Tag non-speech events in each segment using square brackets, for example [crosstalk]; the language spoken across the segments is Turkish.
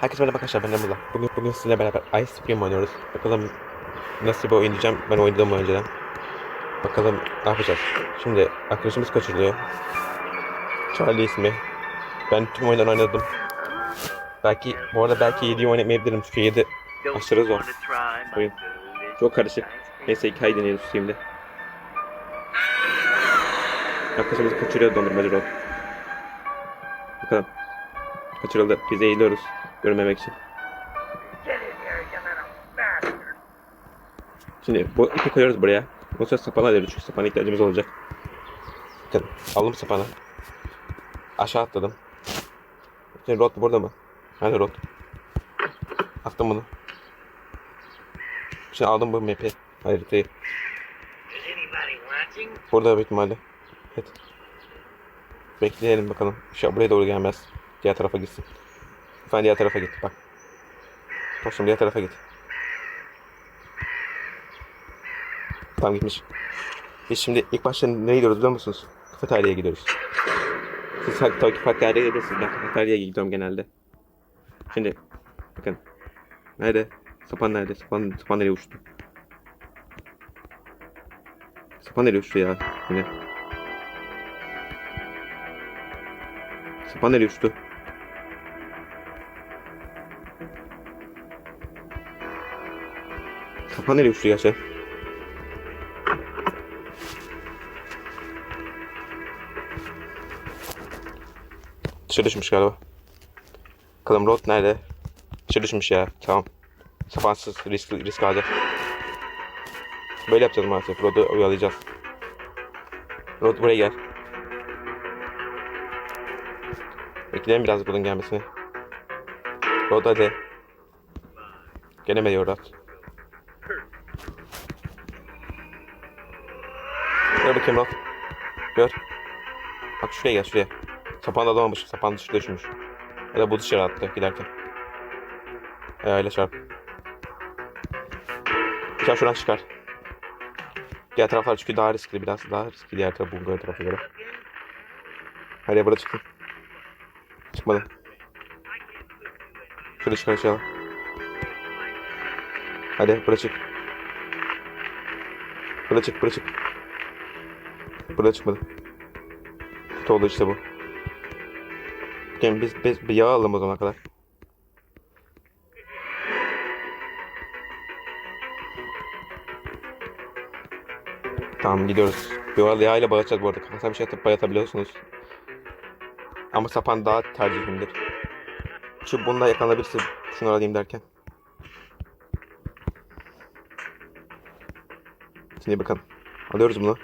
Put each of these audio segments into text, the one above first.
Herkese merhaba arkadaşlar ben Emrullah. Bugün, bugün sizinle beraber Ice Cream oynuyoruz. Bakalım nasıl bir oyun diyeceğim. Ben oynadım önceden. Bakalım ne yapacağız. Şimdi arkadaşımız kaçırılıyor. Charlie ismi. Ben tüm oyunları oynadım. Belki bu arada belki 7'yi oynamayabilirim çünkü 7 aşırı zor. Oyun. Çok karışık. Neyse hikaye deneyelim şimdi. Arkadaşımız kaçırıyor dondurmacı Rod. Bakalım. Kaçırıldı. Biz eğiliyoruz. Görmemek için. Şimdi bu ipi koyuyoruz buraya. Ondan sonra sapana alıyoruz çünkü sapana ihtiyacımız olacak. Bakın aldım sapanı. Aşağı atladım. Şimdi rot burada mı? Nerede rot? Attım bunu. Şimdi aldım bu map'i. Haritayı. Burada büyük ihtimalle. Evet. Bekleyelim bakalım. Şu buraya doğru gelmez. Diğer tarafa gitsin. Lütfen diğer tarafa git bak. Dostum diğer tarafa git. Tamam gitmiş. Biz şimdi ilk başta nereye gidiyoruz biliyor musunuz? Kafeteryaya gidiyoruz. Siz tabii ki farklı yerlere gidiyorsunuz. Ben kafeteryaya gidiyorum genelde. Şimdi bakın. Nerede? Sapan nerede? Sapan, sapan nereye uçtu? Sapan nereye uçtu ya? Yine. Sapan nereye uçtu? Uçtu ya sen? Dışarı düşmüş galiba. Bakalım Rod nerede? Dışarı düşmüş ya. Tamam. Sapansız risk, risk alacak. Böyle yapacağız maalesef. Rod'u oyalayacağız. Rod buraya gel. Bekleyelim biraz bunun gelmesini. Rod hadi. Gelemedi Rod. Bakayım Rod. Gör. Bak şuraya gel şuraya. Sapan da alamamış. Sapan dışarı düşmüş. Ya da bu dışarı attı giderken. Ayağıyla çarp. Sen şuradan çıkar. Diğer taraflar çünkü daha riskli biraz daha riskli diğer taraf bu böyle tarafa göre. Hadi burada çıkın. Çıkmadı. Şurada çıkar aşağı. Hadi burada çık. Burada çık, burada çık. Burada çıkmadı. Kötü oldu işte bu. Yani biz, biz bir yağ alalım o zamana kadar. Tamam gidiyoruz. Bir arada yağ ile bayatacağız bu arada. Kafasına bir şey atıp bayatabiliyorsunuz. Ama sapan daha tercihimdir. Şu bununla yakalanabilirsin. Şunu alayım derken. Şimdi bakalım. Alıyoruz bunu.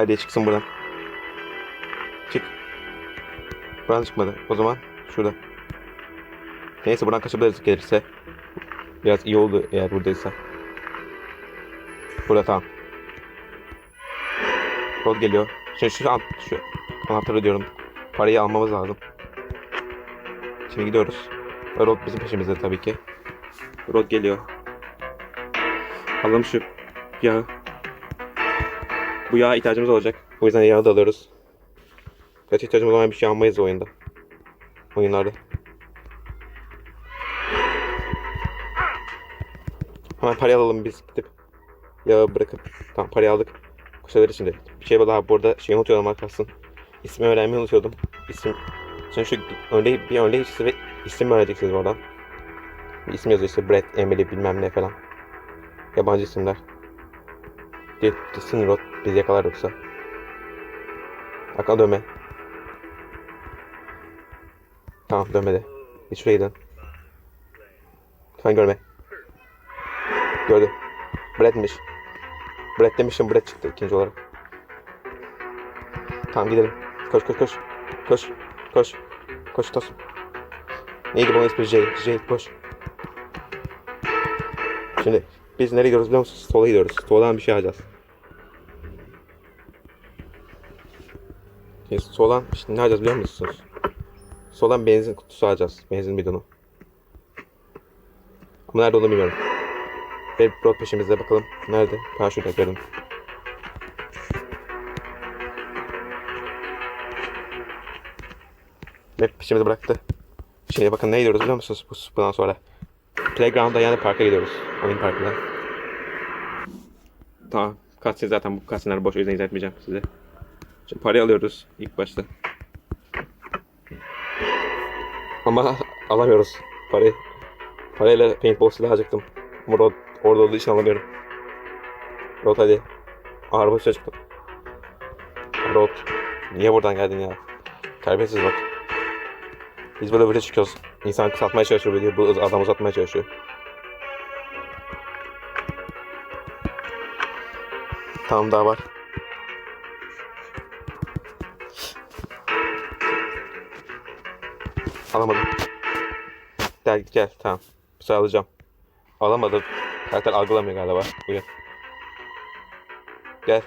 Hadi çıksın buradan. Çık. Buradan çıkmadı. O zaman şurada. Neyse buradan kaçabiliriz gelirse. Biraz iyi oldu eğer buradaysa. Burada tamam. Rod geliyor. Şimdi şu an şu anahtarı diyorum. Parayı almamız lazım. Şimdi gidiyoruz. Rod bizim peşimizde tabii ki. Rod geliyor. Alalım şu yağı. Bu yağa ihtiyacımız olacak. O yüzden yağı da alıyoruz. Kaç ihtiyacımız olan bir şey almayız o oyunda. Oyunlarda. Hemen parayı alalım biz gidip. Yağı bırakıp. Tamam parayı aldık. Koşabiliriz şimdi. Bir şey daha burada şey unutuyorum arkadaşlar. İsmi öğrenmeyi unutuyordum. İsim. Şimdi şu örneği, bir örneği size isim öğreneceksiniz oradan. Bir isim yazıyor işte Brett, Emily bilmem ne falan. Yabancı isimler. Gitsin Rod bizi yakalar yoksa. Akla dönme. Tamam dönmedi. Git şuraya dön. Lütfen görme. Gördü. Brett'miş. Brett demişim Brett çıktı ikinci olarak. Tamam gidelim. Koş koş koş. Koş. Koş. Koş Tosun. Neydi bunun ismi Jay. Jay koş. Şimdi biz nereye gidiyoruz biliyor musunuz? Sola gidiyoruz. Soldan bir şey alacağız. Şimdi soldan şimdi ne alacağız biliyor musunuz? Soldan benzin kutusu alacağız. Benzin bidonu. Ama nerede olduğunu bilmiyorum. Ve Broad peşimizde bakalım. Nerede? Ha şurada gördüm. Ve peşimizi bıraktı. Şimdi bakın ne gidiyoruz biliyor musunuz bu, bundan sonra? Playground'a yani parka gidiyoruz. Oyun parkına. Tamam. Cutscene zaten bu cutsceneler boş o yüzden izletmeyeceğim size. Şimdi parayı alıyoruz ilk başta. Ama [laughs] alamıyoruz parayı. Parayla paintball silahı alacaktım. Ama Rod orada olduğu için alamıyorum. Rod hadi. Araba üstüne çıktım. Rod. Niye buradan geldin ya? Terbiyesiz bak. Biz böyle böyle çıkıyoruz. İnsan kısaltmaya çalışıyor böyle. Bu adam uzatmaya çalışıyor. Tamam daha var. Alamadım. Gel gel tamam. Bir şey alacağım. Alamadım. Karakter algılamıyor galiba. Buyur. Gel.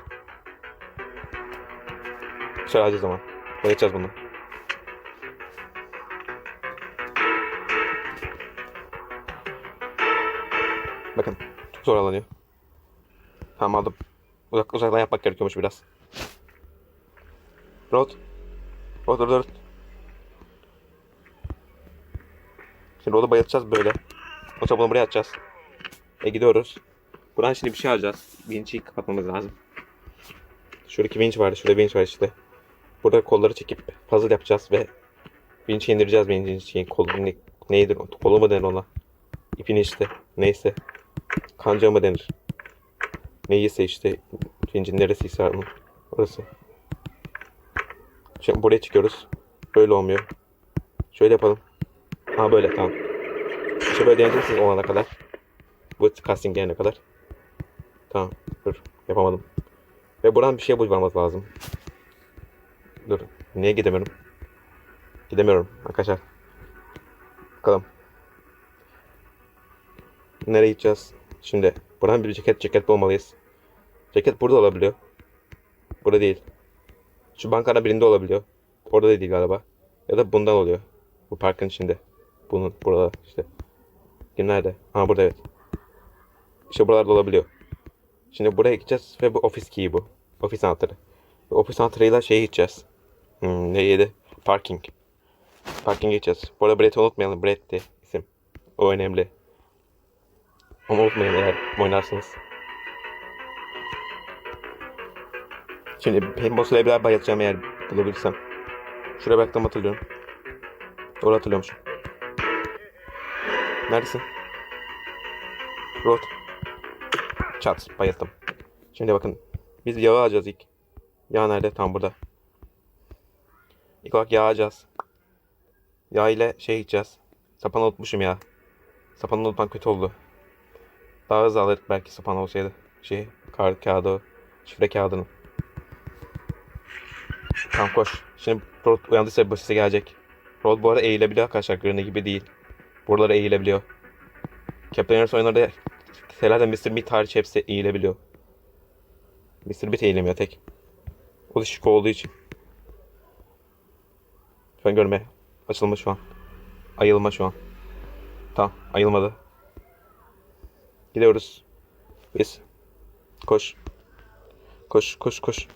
Bir şey alacağız ama. Bayılacağız bunu. Bakın. Çok zor alınıyor. Tamam aldım. Uzak, uzaktan yapmak gerekiyormuş biraz. Rod. Rod Rod Rod. Şimdi Rod'u bayıltacağız böyle. O bunu buraya atacağız. E gidiyoruz. Buradan şimdi bir şey alacağız. Vinç'i kapatmamız lazım. Şuradaki vinç vardı. Şurada vinç var işte. Burada kolları çekip puzzle yapacağız ve vinç'i indireceğiz vincin şeyin kolu ne, neydir o? Kolu mu denir ona? İpini işte. Neyse. Kancağı mı denir? Neyse işte vincin neresiyse onun. Orası. Şimdi buraya çıkıyoruz. Böyle olmuyor. Şöyle yapalım. Ha böyle tamam. İşte böyle deneyeceksiniz olana kadar. Bu casting gelene kadar. Tamam. Dur. Yapamadım. Ve buradan bir şey bulmamız lazım. Dur. Niye gidemiyorum? Gidemiyorum arkadaşlar. Bakalım. Nereye gideceğiz? Şimdi buradan bir ceket ceket bulmalıyız. Ceket burada olabiliyor. Burada değil. Şu bankada birinde olabiliyor. Orada da değil galiba. Ya da bundan oluyor. Bu parkın içinde. Bunun burada işte. Kim? Ha burada evet. İşte buralarda olabiliyor. Şimdi buraya gideceğiz ve bu ofis key bu. Ofis anahtarı. Ve ofis anahtarıyla şeye gideceğiz. Hmm, neydi? Parking. Parking'e gideceğiz. Bu arada Brett'i unutmayalım. Brett'ti isim. O önemli. Onu unutmayın eğer oynarsınız. Şimdi paintball silahı bayatacağım eğer bulabilirsem. Şuraya bıraktım hatırlıyorum. Doğru hatırlıyormuşum. Neredesin? Rot. Çat. Bayıldım. Şimdi bakın. Biz yağı alacağız ilk. Yağ nerede? Tam burada. İlk olarak yağ alacağız. Yağ ile şey gideceğiz. Sapanı unutmuşum ya. Sapanı unutmak kötü oldu. Daha hızlı alırdık belki sapan olsaydı. Şey, kar kağıdı, şifre kağıdını. Tamam koş. Şimdi Rod uyandıysa bu gelecek. Rod bu arada eğilebiliyor arkadaşlar. Göründüğü gibi değil. Buralara eğilebiliyor. Captain America oyunlarda herhalde Mr. Meat hariç hepsi eğilebiliyor. Mr. Meat eğilemiyor tek. O da şık olduğu için. Şu an görme. Açılma şu an. Ayılma şu an. Tamam ayılmadı. Gidiyoruz. Biz. Koş. Koş koş koş.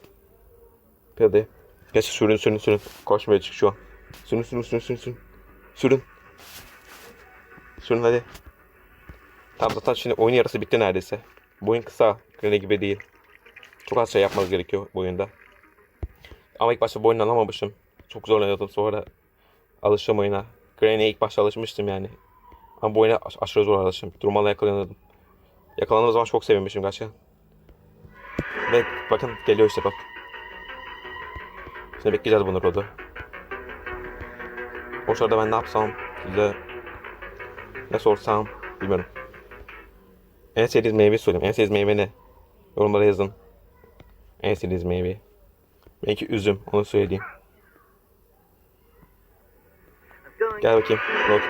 Hadi. Geç sürün sürün sürün. Koşmaya çık şu an. Sürün sürün sürün sürün sürün. Sürün. Sürün hadi. Tamam zaten şimdi oyun yarısı bitti neredeyse. Bu oyun kısa. Grene gibi değil. Çok az şey yapmanız gerekiyor bu oyunda. Ama ilk başta bu oyunu anlamamışım. Çok zorlanıyordum sonra alıştım oyuna. Granny'e ilk başta alışmıştım yani. Ama bu oyuna aş- aşırı zor alıştım. Durmadan yakalanıyordum. Yakalandığım zaman çok sevinmişim gerçekten. Ve bakın geliyor işte bak. Şimdi bekleyeceğiz bunu Rod'u. O sırada ben ne yapsam size ne sorsam bilmiyorum. En sevdiğiniz meyve söyleyeyim. En sevdiğiniz meyve ne? Yorumlara yazın. En sevdiğiniz meyve. Belki üzüm onu söyleyeyim. Gel bakayım. Dur.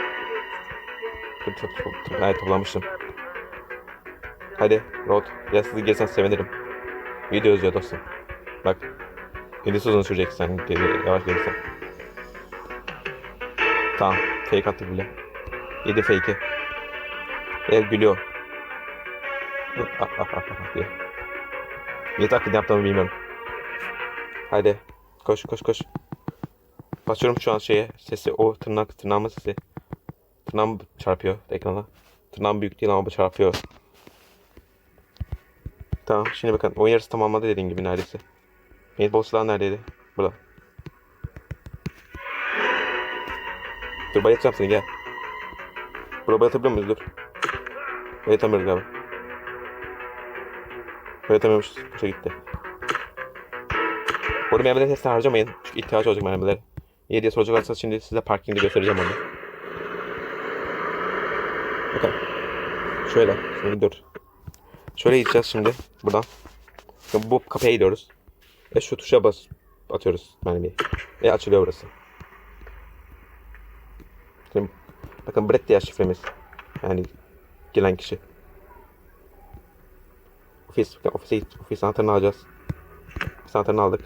Evet toplamıştım. Hadi Rod. Biraz hızlı gelsen sevinirim. Video yazıyor dostum. Bak. Videosu uzun sürecek sen yavaş gelirsen. Tamam. Fake attık bile. Yedi fake'i. Ve gülüyor. Ah ah ah diye. Niye taklidi yaptığımı bilmiyorum. Hadi. Koş koş koş. Basıyorum şu an şeye. Sesi o tırnak tırnağımın sesi. Tırnağım çarpıyor ekrana. Tırnağım büyük değil ama çarpıyor. Tamam şimdi bakın oyun yarısı tamamladı dediğim gibi neredeyse. Paintball silahı neredeydi? Burada. Dur bayatacağım seni gel. Burada bayatabiliyor muyuz dur. Bayatamıyoruz galiba. Bayatamıyormuşuz. Boşa gitti. Bu arada mermileri hepsini harcamayın. Çünkü ihtiyaç olacak mermiler. Niye diye soracak olursanız şimdi size parkingde göstereceğim onu. Bakın. Şöyle. Şimdi dur. Şöyle gideceğiz şimdi. Buradan. Şimdi bu kapıya gidiyoruz. Ve şu tuşa bas atıyoruz mermiyi. Ve açılıyor burası. Şimdi bakın Brett diye şifremiz. Yani gelen kişi. Ofis, ofise. Ofis anahtarını alacağız. Ofis anahtarını aldık.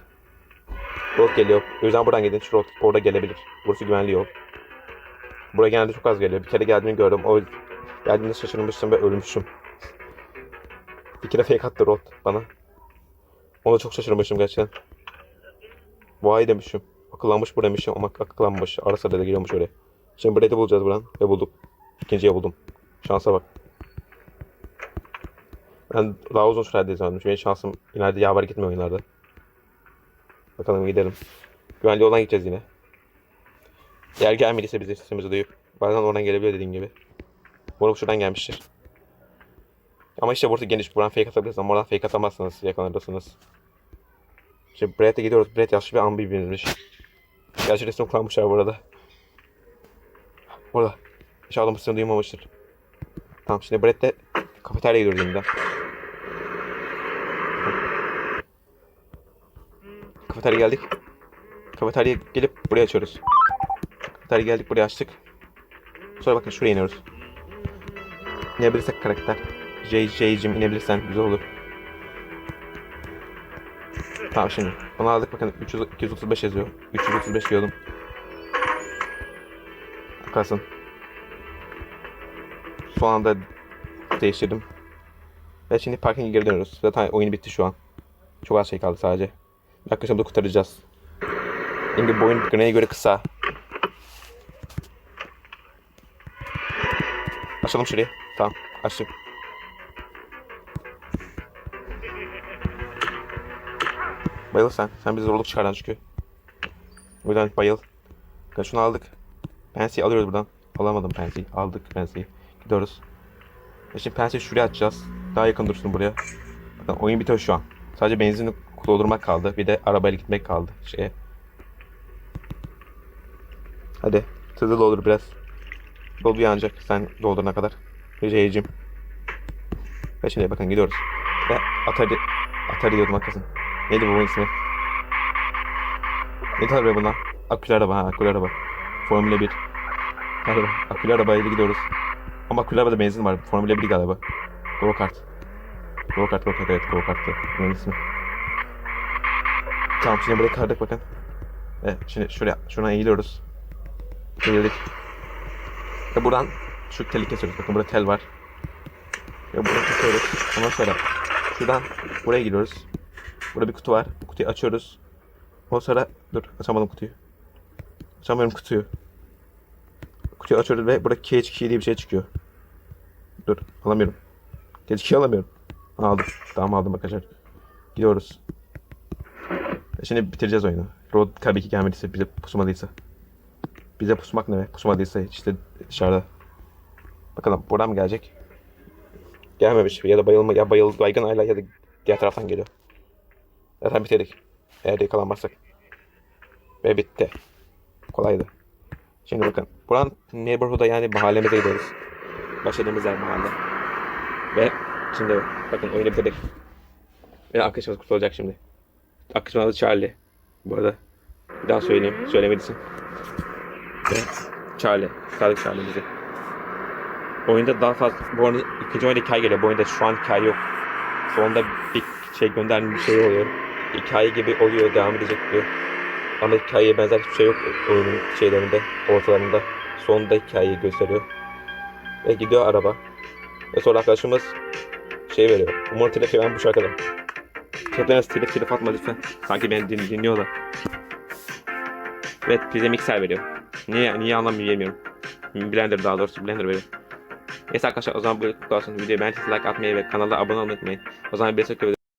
Road geliyor. O yüzden buradan gidin. Şu road orada gelebilir. Burası güvenli yol. Buraya genelde çok az geliyor. Bir kere geldiğini gördüm. O geldiğimde şaşırmıştım ve ölmüşüm. Bir kere fake attı road bana. Ona çok şaşırmışım gerçekten. Vay demişim. Akıllanmış bu demişim ama akıllanmış. Ara sıra da geliyormuş öyle. Şimdi Brett'i bulacağız buradan ve bulduk. İkinciye buldum. Şansa bak. Ben daha uzun sürede sandım. Benim şansım ileride yaver gitmiyor oyunlarda. Bakalım gidelim. Güvenli olan gideceğiz yine. Eğer gelmediyse bize sesimizi duyup bazen oradan gelebiliyor dediğim gibi. Moruk şuradan gelmiştir. Ama işte burada geniş buradan fake atabilirsiniz ama oradan fake atamazsınız yakalanırsınız. Şimdi Brett'e gidiyoruz. Brett yaşlı bir ambi birimizmiş. Gerçi resim kullanmışlar burada. Burada. İnşallah mısırını duymamıştır. Tamam şimdi Brett'le kafeteryaya gidiyoruz yeniden. Kafeterya geldik. Kafeteryaya gelip buraya açıyoruz. Kafeterya geldik buraya açtık. Sonra bakın şuraya iniyoruz. İnebilirsek karakter. J, J'cim inebilirsen güzel olur. Tamam şimdi. Onu aldık bakın 300, 235 yazıyor. 335 diyordum. Kalsın. Son anda değiştirdim. Ve şimdi parkinge geri dönüyoruz. Zaten oyun bitti şu an. Çok az şey kaldı sadece. Dakika şimdi kurtaracağız. Şimdi bu oyun Grena'ya göre kısa. Açalım şurayı. Tamam. Açtık. Bayıl sen. Sen bizi zorluk çıkardan çünkü. O yüzden bayıl. Şunu aldık. Pensiyi alıyoruz buradan. Alamadım pensiyi. Aldık pensiyi. Gidiyoruz. E şimdi pensiyi şuraya açacağız. Daha yakın dursun buraya. Bakın oyun bitiyor şu an. Sadece benzini doldurmak kaldı. Bir de arabayla gitmek kaldı. Şeye. Hadi. Hızlı doldur biraz. Dolu yanacak sen doldurana kadar. Riceyicim. Ve şimdi bakın gidiyoruz. Ve Atari, Atari diyordum hakikaten. Neydi bu ismi? Ne araba bunlar? Akülü araba ha akülü araba. Formula 1. Hadi akülü arabayla gidiyoruz. Ama akülü arabada benzin var. Formula 1 galiba. Go kart. Go kart, go kart evet go karttı. Bunun ismi. Tamam şimdi burayı kardık bakın. Evet şimdi şuraya, şuna eğiliyoruz. Eğildik. Ve buradan şu teli kesiyoruz. Bakın burada tel var. Ve buradan kesiyoruz. Ondan sonra şuradan buraya giriyoruz. Burada bir kutu var. Kutuyu açıyoruz. Ondan sonra dur açamadım kutuyu. Açamıyorum kutuyu. Kutuyu açıyoruz ve burada key diye bir şey çıkıyor. Dur alamıyorum. Key alamıyorum. Aldım. Tamam aldım arkadaşlar. Gidiyoruz. E Şimdi bitireceğiz oyunu. Road tabii ki gelmediyse bize pusmadıysa. Bize pusmak ne be? Pusmadıysa işte dışarıda. Bakalım buradan mı gelecek? Gelmemiş ya da bayılma ya bayıl baygın ayla ya da diğer taraftan geliyor. Zaten bitirdik. Eğer yakalanmazsak. Ve bitti. Kolaydı. Şimdi bakın. Buran neighborhood'a yani mahallemize gidiyoruz. Başladığımız yer mahalle. Ve şimdi bakın oyunu bitirdik. Ve arkadaşımız kurtulacak şimdi. Arkadaşımın adı Charlie. Bu arada bir daha söyleyeyim. Söylemediysin. Ve Charlie. Sadık Charlie bizi. Oyunda daha fazla... Bu arada ikinci oyunda hikaye geliyor. Bu oyunda şu an hikaye yok. Sonunda bir şey gönderme bir şey oluyor. Hikaye gibi oluyor, devam edecek diyor. Ama hikayeye benzer hiçbir şey yok oyunun şeylerinde, ortalarında. Sonunda hikayeyi gösteriyor. Ve gidiyor araba. Ve sonra arkadaşımız şey veriyor. Umarım telif ben bu şarkıda. Çöplerine telif telif atma lütfen. Sanki beni din, dinliyorlar. Evet bize mikser veriyor. Niye, niye anlamıyorum bilmiyorum. Blender daha doğrusu Blender böyle. Neyse arkadaşlar o zaman böyle kalsın. Videoyu beğendiyseniz like atmayı ve kanala abone olmayı unutmayın. O zaman bir sonraki videoda